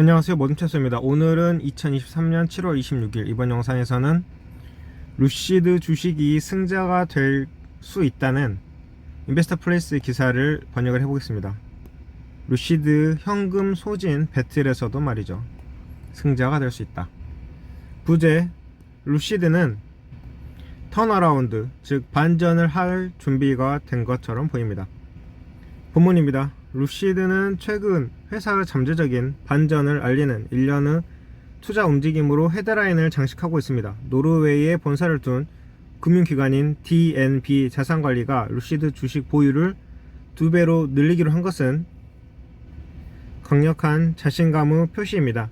안녕하세요. 모든체스입니다. 오늘은 2023년 7월 26일. 이번 영상에서는 루시드 주식이 승자가 될 수 있다는 인베스터 플레이스 기사를 번역을 해보겠습니다. 루시드 현금 소진 배틀에서도 말이죠. 승자가 될 수 있다. 부제 루시드는 턴어라운드 즉 반전을 할 준비가 된 것처럼 보입니다. 본문입니다. 루시드는 최근 회사의 잠재적인 반전을 알리는 일련의 투자 움직임으로 헤드라인을 장식하고 있습니다. 노르웨이에 본사를 둔 금융기관인 DNB 자산관리가 루시드 주식 보유를 두 배로 늘리기로 한 것은 강력한 자신감의 표시입니다.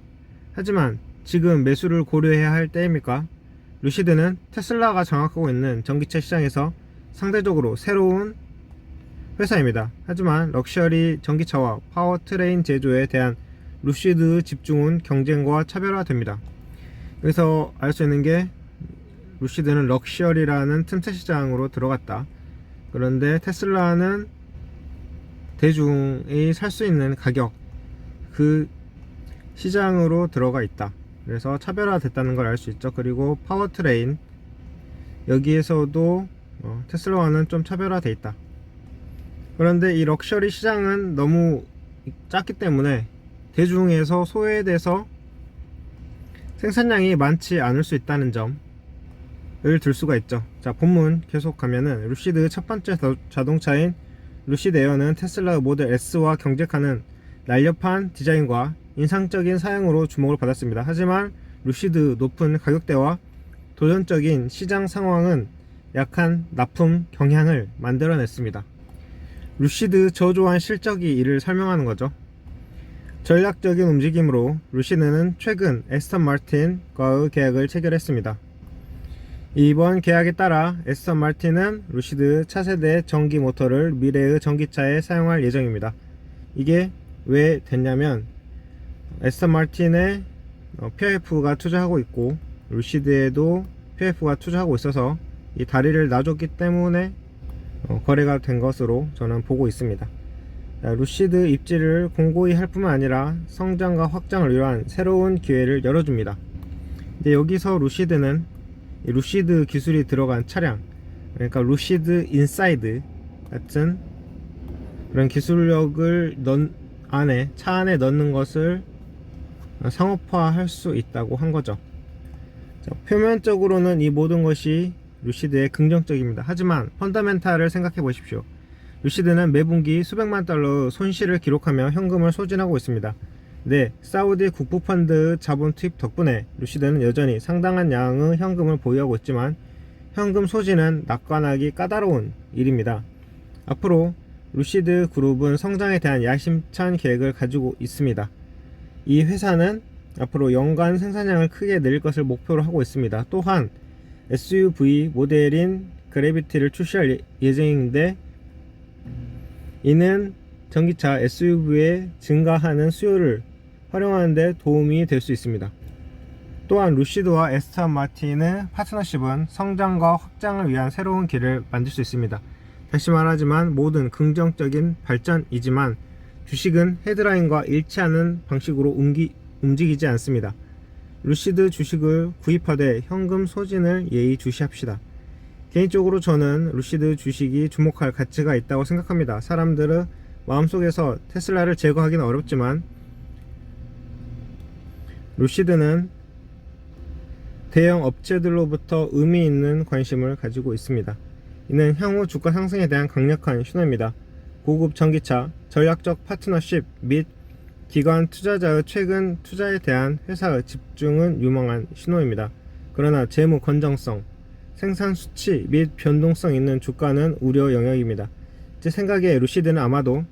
하지만 지금 매수를 고려해야 할 때입니까? 루시드는 테슬라가 장악하고 있는 전기차 시장에서 상대적으로 새로운 회사입니다. 하지만 럭셔리 전기차와 파워트레인 제조에 대한 루시드 집중은 경쟁과 차별화됩니다. 여기서 알 수 있는 게 루시드는 럭셔리라는 틈새 시장으로 들어갔다. 그런데 테슬라는 대중이 살 수 있는 가격 그 시장으로 들어가 있다. 그래서 차별화됐다는 걸 알 수 있죠. 그리고 파워트레인 여기에서도 어, 테슬라와는 좀 차별화돼 있다. 그런데 이 럭셔리 시장은 너무 작기 때문에 대중에서 소외돼서 생산량이 많지 않을 수 있다는 점을 들 수가 있죠. 자, 본문 계속 가면은 루시드 첫 번째 더- 자동차인 루시드 에어는 테슬라 모델 S와 경쟁하는 날렵한 디자인과 인상적인 사양으로 주목을 받았습니다. 하지만 루시드 높은 가격대와 도전적인 시장 상황은 약한 납품 경향을 만들어냈습니다. 루시드 저조한 실적이 이를 설명하는 거죠. 전략적인 움직임으로 루시드는 최근 에스턴 마틴과의 계약을 체결했습니다. 이번 계약에 따라 에스턴 마틴은 루시드 차세대 전기 모터를 미래의 전기차에 사용할 예정입니다. 이게 왜 됐냐면 에스턴 마틴에 어, PF가 투자하고 있고 루시드에도 PF가 투자하고 있어서 이 다리를 놔줬기 때문에 어, 거래가 된 것으로 저는 보고 있습니다. 자, 루시드 입지를 공고히 할 뿐만 아니라 성장과 확장을 위한 새로운 기회를 열어줍니다. 이제 여기서 루시드는 이 루시드 기술이 들어간 차량, 그러니까 루시드 인사이드 같은 그런 기술력을 넣, 안에 차 안에 넣는 것을 상업화할 수 있다고 한 거죠. 자, 표면적으로는 이 모든 것이 루시드의 긍정적입니다. 하지만 펀더멘탈을 생각해 보십시오. 루시드는 매 분기 수백만 달러 손실을 기록하며 현금을 소진하고 있습니다. 네, 사우디 국부펀드 자본 투입 덕분에 루시드는 여전히 상당한 양의 현금을 보유하고 있지만 현금 소진은 낙관하기 까다로운 일입니다. 앞으로 루시드 그룹은 성장에 대한 야심찬 계획을 가지고 있습니다. 이 회사는 앞으로 연간 생산량을 크게 늘릴 것을 목표로 하고 있습니다. 또한 SUV 모델인 그래비티를 출시할 예- 예정인데 이는 전기차 SUV의 증가하는 수요를 활용하는 데 도움이 될 수 있습니다. 또한 루시드와 에스턴 마틴의 파트너십은 성장과 확장을 위한 새로운 길을 만들 수 있습니다. 다시 말하지만 모든 긍정적인 발전이지만 주식은 헤드라인과 일치하는 방식으로 움직이지 않습니다. 루시드 주식을 구입하되 현금 소진을 예의주시합시다. 개인적으로 저는 루시드 주식이 주목할 가치가 있다고 생각합니다. 사람들의 마음속에서 테슬라를 제거하기는 어렵지만 루시드는 대형 업체들로부터 의미 있는 관심을 가지고 있습니다. 이는 향후 주가 상승에 대한 강력한 신호입니다. 고급 전기차, 전략적 파트너십 및 기관 투자자의 최근 투자에 대한 회사의 집중은 유망한 신호입니다. 그러나 재무 건정성, 생산 수치 및 변동성 있는 주가는 우려 영역입니다. 제 생각에 루시드는 아마도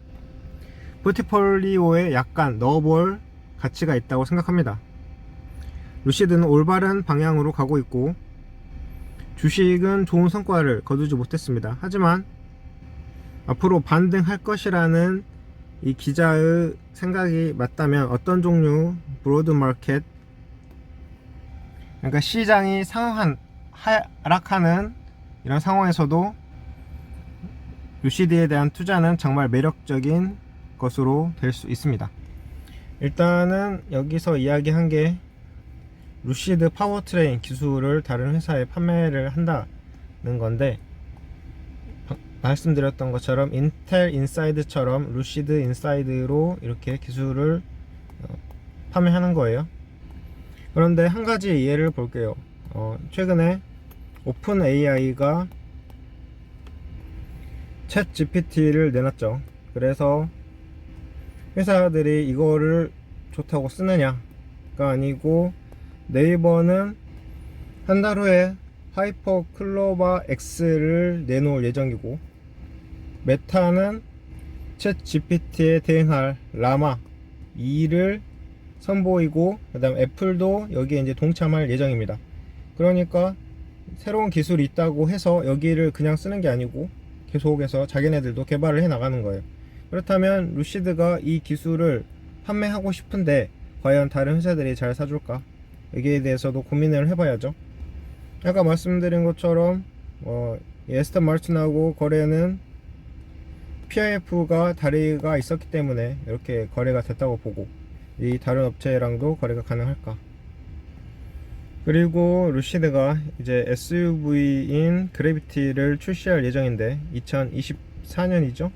포트폴리오에 약간 넣어볼 가치가 있다고 생각합니다. 루시드는 올바른 방향으로 가고 있고 주식은 좋은 성과를 거두지 못했습니다. 하지만 앞으로 반등할 것이라는 이 기자의 생각이 맞다면 어떤 종류 브로드 마켓 그러니까 시장이 상한 하락하는 이런 상황에서도 UCD에 대한 투자는 정말 매력적인 것으로 될 수 있습니다. 일단은 여기서 이야기한 게 루시드 파워트레인 기술을 다른 회사에 판매를 한다는 건데 바- 말씀드렸던 것처럼 인텔 인사이드처럼 루시드 인사이드로 이렇게 기술을 어, 판매하는 거예요. 그런데 한 가지 예를 볼게요. 어, 최근에 오픈 AI가 챗 GPT를 내놨죠. 그래서 회사들이 이거를 좋다고 쓰느냐가 아니고 네이버는 한 달 후에 하이퍼 클로바 X를 내놓을 예정이고 메타는 챗 GPT에 대응할 라마 2를 선보이고 그다음 애플도 여기에 이제 동참할 예정입니다. 그러니까 새로운 기술이 있다고 해서 여기를 그냥 쓰는 게 아니고 계속해서 자기네들도 개발을 해 나가는 거예요. 그렇다면 루시드가 이 기술을 판매하고 싶은데 과연 다른 회사들이 잘 사줄까? 여기에 대해서도 고민을 해봐야죠. 아까 말씀드린 것처럼 어, 이 에스턴 마틴하고 거래는 PIF가 다리가 있었기 때문에 이렇게 거래가 됐다고 보고 이 다른 업체랑도 거래가 가능할까? 그리고 루시드가 이제 SUV인 그래비티를 출시할 예정인데 2024년이죠.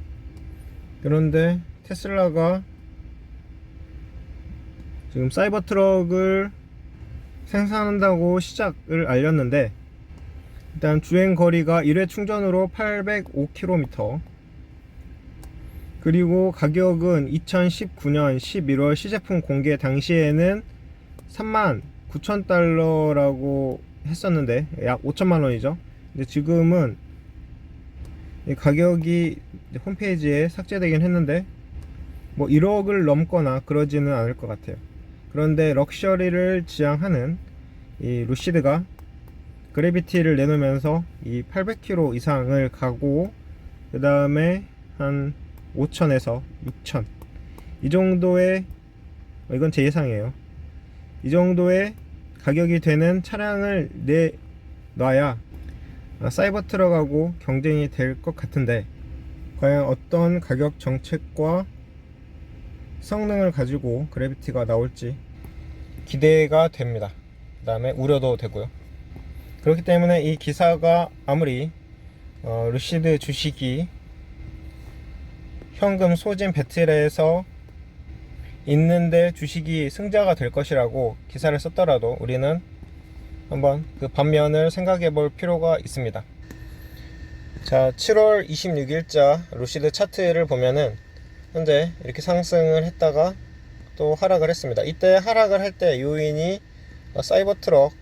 그런데 테슬라가 지금 사이버 트럭을 생산한다고 시작을 알렸는데 일단 주행 거리가 1회 충전으로 805km 그리고 가격은 2019년 11월 시제품 공개 당시에는 3만 9천 달러라고 했었는데 약 5천만 원이죠. 근데 지금은 이 가격이 홈페이지에 삭제되긴 했는데 뭐 1억을 넘거나 그러지는 않을 것 같아요. 그런데 럭셔리를 지향하는 이 루시드가 그래비티를 내놓으면서 이 800km 이상을 가고 그 다음에 한 5천에서 6천 이 정도의 어, 이건 제 예상이에요. 이 정도의 가격이 되는 차량을 내놔야 아, 사이버 트럭하고 경쟁이 될 것 같은데 과연 어떤 가격 정책과 성능을 가지고 그래비티가 나올지 기대가 됩니다. 그 다음에 우려도 되고요. 그렇기 때문에 이 기사가 아무리 어, 루시드 주식이 현금 소진 배틀에서 있는데 주식이 승자가 될 것이라고 기사를 썼더라도 우리는 한번 그 반면을 생각해 볼 필요가 있습니다. 자, 7월 26일자 루시드 차트를 보면은 현재 이렇게 상승을 했다가 또 하락을 했습니다. 이때 하락을 할 때 요인이 사이버 트럭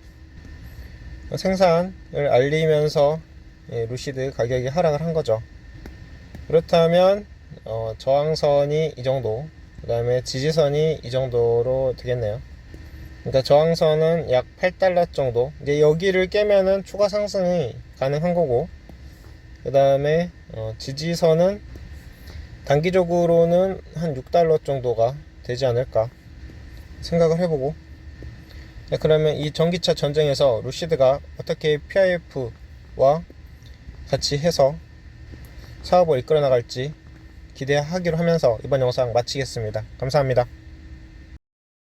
생산을 알리면서 예, 루시드 가격이 하락을 한 거죠. 그렇다면 어, 저항선이 이 정도, 그 다음에 지지선이 이 정도로 되겠네요. 그러니까 저항선은 약 8달러 정도. 이제 여기를 깨면은 추가 상승이 가능한 거고, 그 다음에 어, 지지선은 단기적으로는 한 6달러 정도가 되지 않을까 생각을 해보고 네, 그러면 이 전기차 전쟁에서 루시드가 어떻게 PIF와 같이 해서 사업을 이끌어 나갈지 기대하기로 하면서 이번 영상 마치겠습니다. 감사합니다.